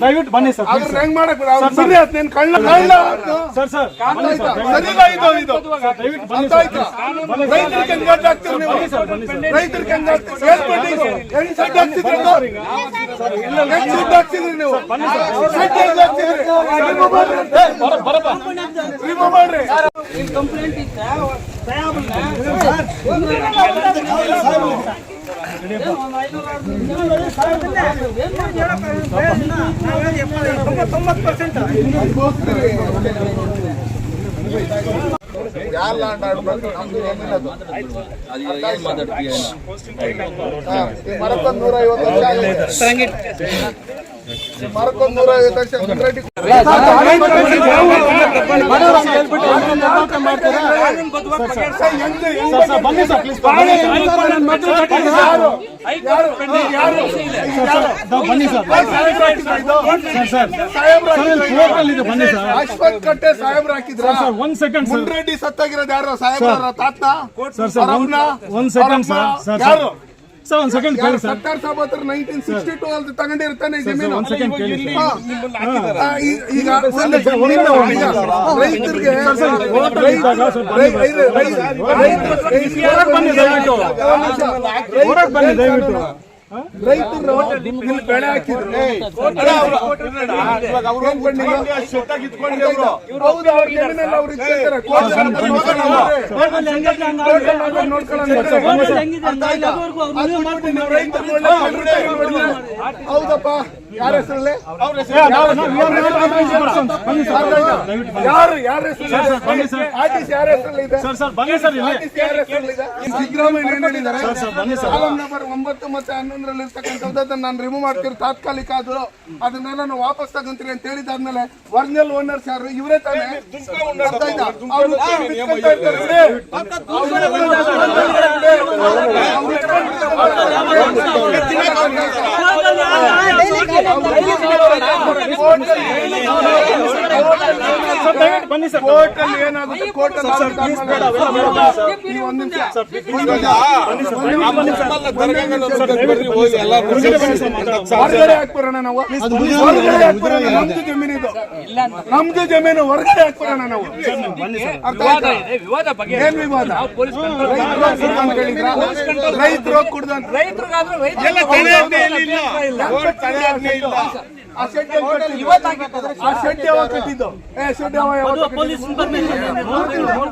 ದಯವಿಟ್ಟು ಬನ್ನಿ ಸರ್. ಹೆಂಗ್ ಮಾಡಕ್ ಯಾರ್ ಲ್ಯಾಂಡ್ ಆಡ್ಬೇಕು? ನಮ್ದು ಮರಕ್ಕೊಂದ್ ನೂರ ಐವತ್ತು ವರ್ಷ ಆಗಿದೆ. ಈ ಮರಕ್ಕೊಂದ್ ನೂರ ಐವತ್ತು ಬನ್ನಿ ಸರ್ ಅಶ್ವಥ್ ಕಟ್ಟೆ ಸಾಹೇಬ್ರು ಹಾಕಿದ್ರ ಒಂದ್ ಸೆಕೆಂಡ್ ಮುಂಡ್ರೆಡ್ಡಿ ಸತ್ತಾಗಿರೋದು ಯಾರು ಸಾಹೇಬ್ರ ಸರ್ ಒಂದ್ ಸೆಕೆಂಡ್ ಸರ್ ಯಾರು ಸರ್ ಒಂದ್ ಸೆಕೆಂಡ್ ಕೇಳಿ ಸರ್ ಹತ್ರ ನೈನ್ಟೀನ್ ಸಿಕ್ಸ್ಟಿ ಟೂ ಅಲ್ಲಿ ತಗೊಂಡಿರ್ತಾನೆ ಜಮೀನು ಒಂದ್ ಸೆಕೆಂಡ್ ಕೇಳಿ ಹಾ. ಆ, ಈ- ಈಗ ಒಂದ್ ರೈತರಿಗೆ ಹೋಟೆಲ್ ಇದ್ದಾಗ ಸ್ವಲ್ಪ ರೈ- ರೈ- ರೈ- ರೈತರು- ಬನ್ನಿ ದಯವಿಟ್ಟು ಒಂದ್ ಬನ್ನಿ ದಯವಿಟ್ಟು ರೈತರು ಇಲ್ಲಿ ಬೆಳೆ ಹಾಕಿದ್ರು. ಹೌದಪ್ಪ. ಯಾರ ಹೆಸರಲ್ಲಿ? ಯಾರು ಯಾರ ಹೆಸರಲ್ಲಿ ಬನ್ನಿ ಸರ್. ಆರ್ಟಿಸಿ ಯಾರ ಹೆಸರಲ್ಲಿ ಇದೆ ಸರ್. ಸರ್ ಬನ್ನಿ ಸರ್. ಇಲ್ಲಿ ಆರ್ಟಿಸಿ ಯಾರ ಹೆಸರಲ್ಲಿ ಇದೆ ಸಿದ್ದರಾಮಯ್ಯ ಏನ್ ಹೇಳಿದ್ದಾರೆ ಸರ್. ಸರ್ ಬನ್ನಿ ಸರ್ ಕಾಲಂ ನಂಬರ್ ಒಂಬತ್ತು ಮತ್ತೆ ಹನ್ನೊಂದರಲ್ಲಿ ಇರ್ತಕ್ಕಂಥದ್ದನ್ನ ನಾನು ರಿಮೂವ್ ಮಾಡ್ತೀರಿ ತಾತ್ಕಾಲಿಕ ಆದ್ರು ಅದನ್ನೆಲ್ಲ ನಾನು ವಾಪಸ್ ತಗೊಂತೀರಿ ಅಂತ ಹೇಳಿದಾದ್ಮೇಲೆ ಒರಿಜಿನಲ್ ಓನರ್ಸ್ ಯಾರು ಇವರೇ ತಾನೇ. ಬನ್ನಿ ಸರ್. ಕೋರ್ಟ್ ಅಲ್ಲಿ ಏನಾಗುತ್ತೆ ಕೋರ್ಟ್ ಅಲ್ಲಿ. ನೀವು ಒಂದ್ ನಿಮಿಷ ನಾವು ನಮ್ದು ಜಮೀನು ಇದು. ನಮ್ದು ಜಮೀನು ಹೊರಗಡೆ ಹಾಕ್ಬರೋಣ ನಾವು? ಏನ್ ವಿವಾದ? ರೈತರು ಕುಡ್ದ ಆ ಶೆಡ್ ಆ ಶೆಡ್ ಯಾವಾಗ ಕಟ್ಟಿದ್ದು. ಏ ಶೆಡ್ ಯಾವಾಗ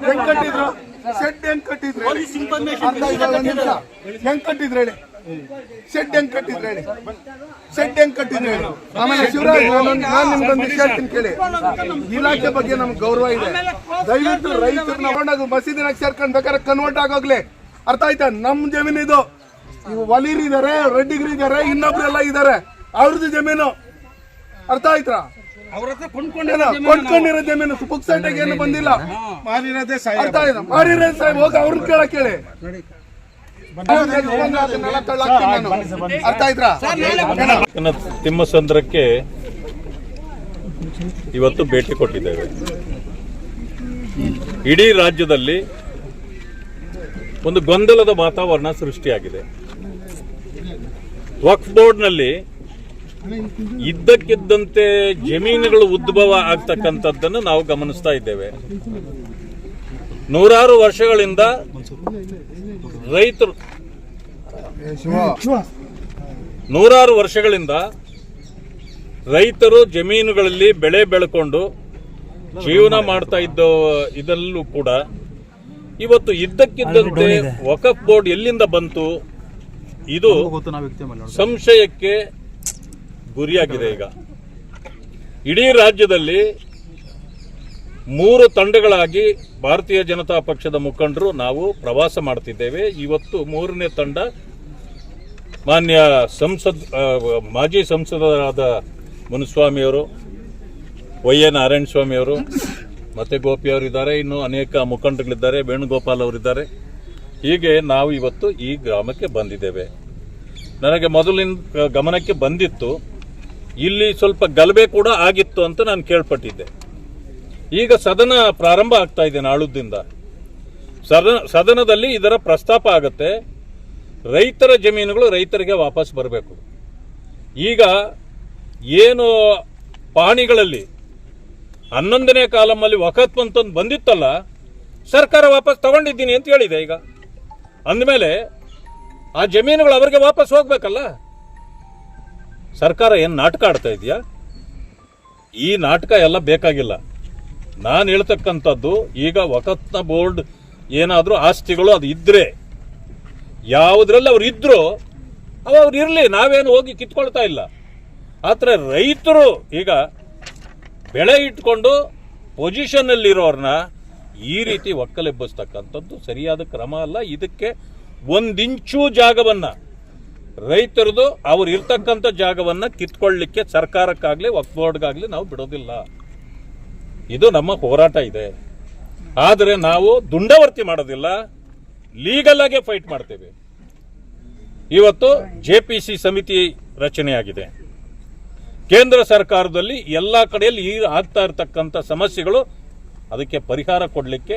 ಹೆಂಗ್ ಕಟ್ಟಿದ್ರು? ಶೆಡ್ ಹೆಂಗ್ ಕಟ್ಟಿದ್ರು. ಹೆಂಗ್ ಕಟ್ಟಿದ್ರು ಹೇಳಿ? ಶೆಡ್ ಹೆಂಗ್ ಕಟ್ಟಿದ್ರೆ ಹೇಳಿ. ಶೆಡ್ ಹೆಂಗ್ ಕಟ್ಟಿದ್ರೆ ಹೇಳಿ. ಆಮೇಲೆ ಶಿವರಾಜ್ ನಾನು ನಿಮ್ಗೊಂದು ವಿಷಯ ಹೇಳ್ತೀನಿ ಕೇಳಿ. ಇಲಾಖೆ ಬಗ್ಗೆ ನಮ್ಗೆ ಗೌರವ ಇದೆ. ದಯವಿಟ್ಟು ರೈತರನ್ನ ಮಸೀದಿ ಮಸೀದಿನಾಗ ಸೇರ್ಕೊಂಡ್ ಬೇಕಾದ್ರೆ ಕನ್ವರ್ಟ್ ಆಗೋಗ್ಲಿ. ಅರ್ಥ ಆಯ್ತಾ? ನಮ್ ಜಮೀನು ಇದು. ಇವು ವಲೀರ್ ಇದಾರೆ ರೆಡ್ಡಿಗರು ಇದಾರೆ ಇನ್ನೊಬ್ರೆಲ್ಲ ಇದಾರೆ. ಅವ್ರದ್ದು ಜಮೀನು. ಅರ್ಥ ಆಯ್ತಾ? ಕೊಂಡ್ಕೊಂಡಿರೋ ಜಮೀನು ಪುಕ್ಸೈಟಾಗಿ ಏನು ಬಂದಿಲ್ಲ. ಅರ್ಥ ಆಯ್ತಾ? ಮಾರಿರೋದೇ ಸಾಹೇಬ್ ಹೋಗಿ ಅವ್ರನ್ನ ಕೇಳಕ್ ಕೇಳಿ ತಿಮ್ಮಸಂದ್ರಕ್ಕೆ ಇವತ್ತು ಭೇಟಿ ಕೊಟ್ಟಿದ್ದೇವೆ. ಇಡೀ ರಾಜ್ಯದಲ್ಲಿ ಒಂದು ಗೊಂದಲದ ವಾತಾವರಣ ಸೃಷ್ಟಿಯಾಗಿದೆ. ವಕ್ಫ್ ಬೋರ್ಡ್ನಲ್ಲಿ ಇದ್ದಕ್ಕಿದ್ದಂತೆ ಜಮೀನುಗಳು ಉದ್ಭವ ಆಗ್ತಕ್ಕಂಥದ್ದನ್ನು ನಾವು ಗಮನಿಸ್ತಾ ಇದ್ದೇವೆ. ನೂರಾರು ವರ್ಷಗಳಿಂದ ರೈತರು ನೂರಾರು ವರ್ಷಗಳಿಂದ ರೈತರು ಜಮೀನುಗಳಲ್ಲಿ ಬೆಳೆ ಬೆಳ್ಕೊಂಡು ಜೀವನ ಮಾಡ್ತಾ ಇದ್ದ ಇದಲ್ಲೂ ಕೂಡ ಇವತ್ತು ಇದ್ದಕ್ಕಿದ್ದಂತೆ ವಕಫ್ ಬೋರ್ಡ್ ಎಲ್ಲಿಂದ ಬಂತು? ಇದು ಸಂಶಯಕ್ಕೆ ಗುರಿಯಾಗಿದೆ ಈಗ. ಇಡೀ ರಾಜ್ಯದಲ್ಲಿ ಮೂರು ತಂಡಗಳಾಗಿ ಭಾರತೀಯ ಜನತಾ ಪಕ್ಷದ ಮುಖಂಡರು ನಾವು ಪ್ರವಾಸ ಮಾಡ್ತಿದ್ದೇವೆ. ಇವತ್ತು ಮೂರನೇ ತಂಡ ಮಾನ್ಯ ಸಂಸದ್ ಮಾಜಿ ಸಂಸದರಾದ ಮುನಿಸ್ವಾಮಿಯವರು ವೈ ಎ ನಾರಾಯಣ ಸ್ವಾಮಿಯವರು ಮತ್ತೆ ಗೋಪಿ ಅವರು ಇದ್ದಾರೆ. ಇನ್ನು ಅನೇಕ ಮುಖಂಡಗಳಿದ್ದಾರೆ ವೇಣುಗೋಪಾಲ್ ಅವರಿದ್ದಾರೆ ಹೀಗೆ ನಾವು ಇವತ್ತು ಈ ಗ್ರಾಮಕ್ಕೆ ಬಂದಿದ್ದೇವೆ. ನನಗೆ ಮೊದಲಿನ ಗಮನಕ್ಕೆ ಬಂದಿತ್ತು. ಇಲ್ಲಿ ಸ್ವಲ್ಪ ಗಲಭೆ ಕೂಡ ಆಗಿತ್ತು ಅಂತ ನಾನು ಕೇಳ್ಪಟ್ಟಿದ್ದೆ. ಈಗ ಸದನ ಪ್ರಾರಂಭ ಆಗ್ತಾ ಇದೆ ನಾಳುದ್ದಿಂದ. ಸದನ, ಸದನದಲ್ಲಿ ಇದರ ಪ್ರಸ್ತಾಪ ಆಗುತ್ತೆ. ರೈತರ ಜಮೀನುಗಳು ರೈತರಿಗೆ ವಾಪಸ್ ಬರಬೇಕು. ಈಗ ಏನು ಪಾಣಿಗಳಲ್ಲಿ ಹನ್ನೊಂದನೇ ಕಾಲಮಲ್ಲಿ ವಕತ್ ಅಂತಂದು ಬಂದಿತ್ತಲ್ಲ, ಸರ್ಕಾರ ವಾಪಸ್ ತಗೊಂಡಿದ್ದೀನಿ ಅಂತ ಹೇಳಿದೆ ಈಗ. ಅಂದಮೇಲೆ ಆ ಜಮೀನುಗಳು ಅವರಿಗೆ ವಾಪಸ್ ಹೋಗ್ಬೇಕಲ್ಲ? ಸರ್ಕಾರ ಏನು ನಾಟಕ ಆಡ್ತಾ ಇದೆಯಾ? ಈ ನಾಟಕ ಎಲ್ಲ ಬೇಕಾಗಿಲ್ಲ. ನಾನು ಹೇಳ್ತಕ್ಕಂಥದ್ದು, ಈಗ ವಕತ್ನ ಬೋರ್ಡ್ ಏನಾದರೂ ಆಸ್ತಿಗಳು ಅದು ಇದ್ರೆ, ಯಾವುದ್ರಲ್ಲಿ ಅವ್ರು ಇದ್ರು ಅವ ಅವ್ರು ಇರಲಿ, ನಾವೇನು ಹೋಗಿ ಕಿತ್ಕೊಳ್ತಾ ಇಲ್ಲ. ಆದರೆ ರೈತರು ಈಗ ಬೆಳೆ ಇಟ್ಕೊಂಡು ಪೊಸಿಷನ್ನಲ್ಲಿರೋರ್ನ ಈ ರೀತಿ ಒಕ್ಕಲೆಬ್ಬಿಸ್ತಕ್ಕಂಥದ್ದು ಸರಿಯಾದ ಕ್ರಮ ಅಲ್ಲ. ಇದಕ್ಕೆ ಒಂದಿಂಚು ಜಾಗವನ್ನು ರೈತರದು, ಅವ್ರು ಇರ್ತಕ್ಕಂಥ ಜಾಗವನ್ನು ಕಿತ್ಕೊಳ್ಳಿಕ್ಕೆ ಸರ್ಕಾರಕ್ಕಾಗಲಿ ವಕ್ ಬೋರ್ಡ್ಗಾಗಲಿ ನಾವು ಬಿಡೋದಿಲ್ಲ. ಇದು ನಮ್ಮ ಹೋರಾಟ ಇದೆ. ಆದರೆ ನಾವು ದುಂಡವರ್ತಿ ಮಾಡೋದಿಲ್ಲ. ಲೀಗಲ್ ಆಗೇ ಫೈಟ್ ಮಾಡ್ತೇವೆ. ಇವತ್ತು ಜೆ ಪಿ ಸಿ ಸಮಿತಿ ರಚನೆಯಾಗಿದೆ. ಕೇಂದ್ರ ಸರ್ಕಾರದಲ್ಲಿ ಎಲ್ಲ ಕಡೆಯಲ್ಲಿ ಈ ಆಗ್ತಾ ಇರತಕ್ಕಂಥ ಸಮಸ್ಯೆಗಳು ಅದಕ್ಕೆ ಪರಿಹಾರ ಕೊಡಲಿಕ್ಕೆ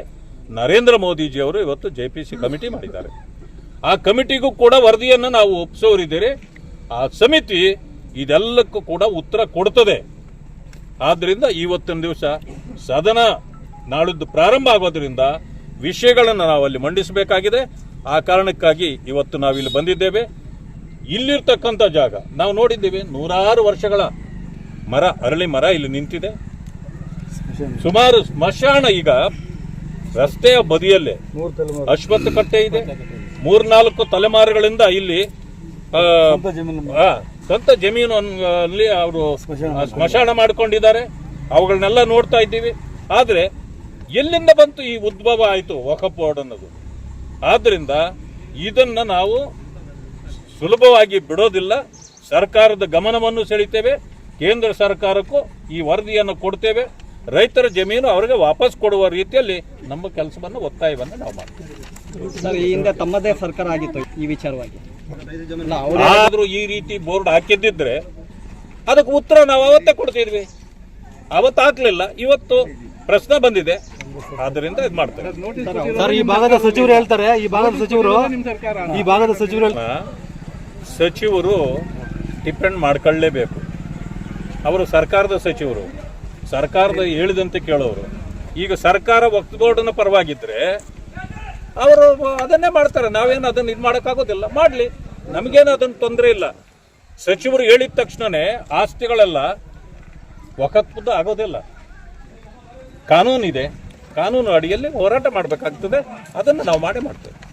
ನರೇಂದ್ರ ಮೋದಿಜಿಯವರು ಇವತ್ತು ಜೆ ಪಿ ಸಿ ಕಮಿಟಿ ಮಾಡಿದ್ದಾರೆ. ಆ ಕಮಿಟಿಗೂ ಕೂಡ ವರದಿಯನ್ನು ನಾವು ಒಪ್ಪಿಸೋರಿದ್ದೀರಿ ಆ ಸಮಿತಿ ಇದೆಲ್ಲಕ್ಕೂ ಕೂಡ ಉತ್ತರ ಕೊಡ್ತದೆ. ಆದ್ದರಿಂದ ಇವತ್ತಿನ ದಿವಸ ಸದನ ನಾಳಿದ್ದು ಪ್ರಾರಂಭ ಆಗೋದ್ರಿಂದ ವಿಷಯಗಳನ್ನು ನಾವು ಅಲ್ಲಿ ಮಂಡಿಸಬೇಕಾಗಿದೆ. ಆ ಕಾರಣಕ್ಕಾಗಿ ಇವತ್ತು ನಾವಿಲ್ಲಿ ಬಂದಿದ್ದೇವೆ. ಇಲ್ಲಿರ್ತಕ್ಕಂಥ ಜಾಗ ನಾವು ನೋಡಿದ್ದೇವೆ ನೂರಾರು ವರ್ಷಗಳ ಮರ ಅರಳಿ ಮರ ಇಲ್ಲಿ ನಿಂತಿದೆ. ಸುಮಾರು ಸ್ಮಶಾನ ಈಗ ರಸ್ತೆಯ ಬದಿಯಲ್ಲೇ ಅಶ್ವತ್ಥ ಕಟ್ಟೆ ಇದೆ. ಮೂರ್ನಾಲ್ಕು ತಲೆಮಾರುಗಳಿಂದ ಇಲ್ಲಿ ಸ್ವಂತ ಜಮೀನು ಅಲ್ಲಿ ಅವರು ಸ್ಮಶಾನ ಮಾಡ್ಕೊಂಡಿದ್ದಾರೆ. ಅವುಗಳನ್ನೆಲ್ಲ ನೋಡ್ತಾ ಇದ್ದೀವಿ. ಆದರೆ ಎಲ್ಲಿಂದ ಬಂತು ಈ ಉದ್ಭವ ಆಯಿತು ವಕಫ್ ಬೋರ್ಡ್ ಅನ್ನೋದು? ಆದ್ದರಿಂದ ಇದನ್ನು ನಾವು ಸುಲಭವಾಗಿ ಬಿಡೋದಿಲ್ಲ. ಸರ್ಕಾರದ ಗಮನವನ್ನು ಸೆಳಿತೇವೆ. ಕೇಂದ್ರ ಸರ್ಕಾರಕ್ಕೂ ಈ ವರದಿಯನ್ನು ಕೊಡ್ತೇವೆ. ರೈತರ ಜಮೀನು ಅವರಿಗೆ ವಾಪಸ್ ಕೊಡುವ ರೀತಿಯಲ್ಲಿ ನಮ್ಮ ಕೆಲಸವನ್ನು ಒತ್ತಾಯವನ್ನು ನಾವು ಮಾಡ್ತೇವೆ. ಸರ್ ಈ ಹಿಂದೆ ತಮ್ಮದೇ ಸರ್ಕಾರ ಆಗಿತ್ತು ಈ ವಿಚಾರವಾಗಿ. ಆದರೂ ಈ ರೀತಿ ಬೋರ್ಡ್ ಹಾಕಿದ್ದಿದ್ರೆ ಅದಕ್ಕೆ ಉತ್ತರ ನಾವು ಅವತ್ತೇ ಕೊಡ್ತಿದ್ವಿ. ಅವತ್ತು ಹಾಕ್ಲಿಲ್ಲ ಇವತ್ತು ಪ್ರಶ್ನೆ ಬಂದಿದೆ. ಆದ್ರಿಂದ ಇದು ಮಾಡ್ತಾರೆ ಸರ್ ಈ ಭಾಗದ ಸಚಿವರು ಹೇಳ್ತಾರೆ ಈ ಭಾಗದ ಸಚಿವರು ಈ ಭಾಗದ ಸಚಿವರು ಸಚಿವರು ಡಿಪೆಂಡ್ ಮಾಡ್ಕೊಳ್ಳೇಬೇಕು. ಅವರು ಸರ್ಕಾರದ ಸಚಿವರು. ಸರ್ಕಾರದ ಹೇಳಿದಂತೆ ಕೇಳೋರು. ಈಗ ಸರ್ಕಾರ ವಕ್ತ ಬೋರ್ಡ್ನ ಪರವಾಗಿದ್ರೆ ಅವರು ಅದನ್ನೇ ಮಾಡ್ತಾರೆ. ನಾವೇನು ಅದನ್ನ ಇದು ಮಾಡೋಕ್ಕಾಗೋದಿಲ್ಲ. ಮಾಡಲಿ. ನಮಗೇನು ಅದನ್ನ ತೊಂದರೆ ಇಲ್ಲ. ಸಚಿವರು ಹೇಳಿದ ತಕ್ಷಣನೇ ಆಸ್ತಿಗಳೆಲ್ಲ ವಕಫ್ದು ಆಗೋದಿಲ್ಲ. ಕಾನೂನಿದೆ. ಕಾನೂನು ಅಡಿಯಲ್ಲಿ ಹೋರಾಟ ಮಾಡಬೇಕಾಗ್ತದೆ. ಅದನ್ನು ನಾವು ಮಾಡೇ ಮಾಡ್ತೇವೆ.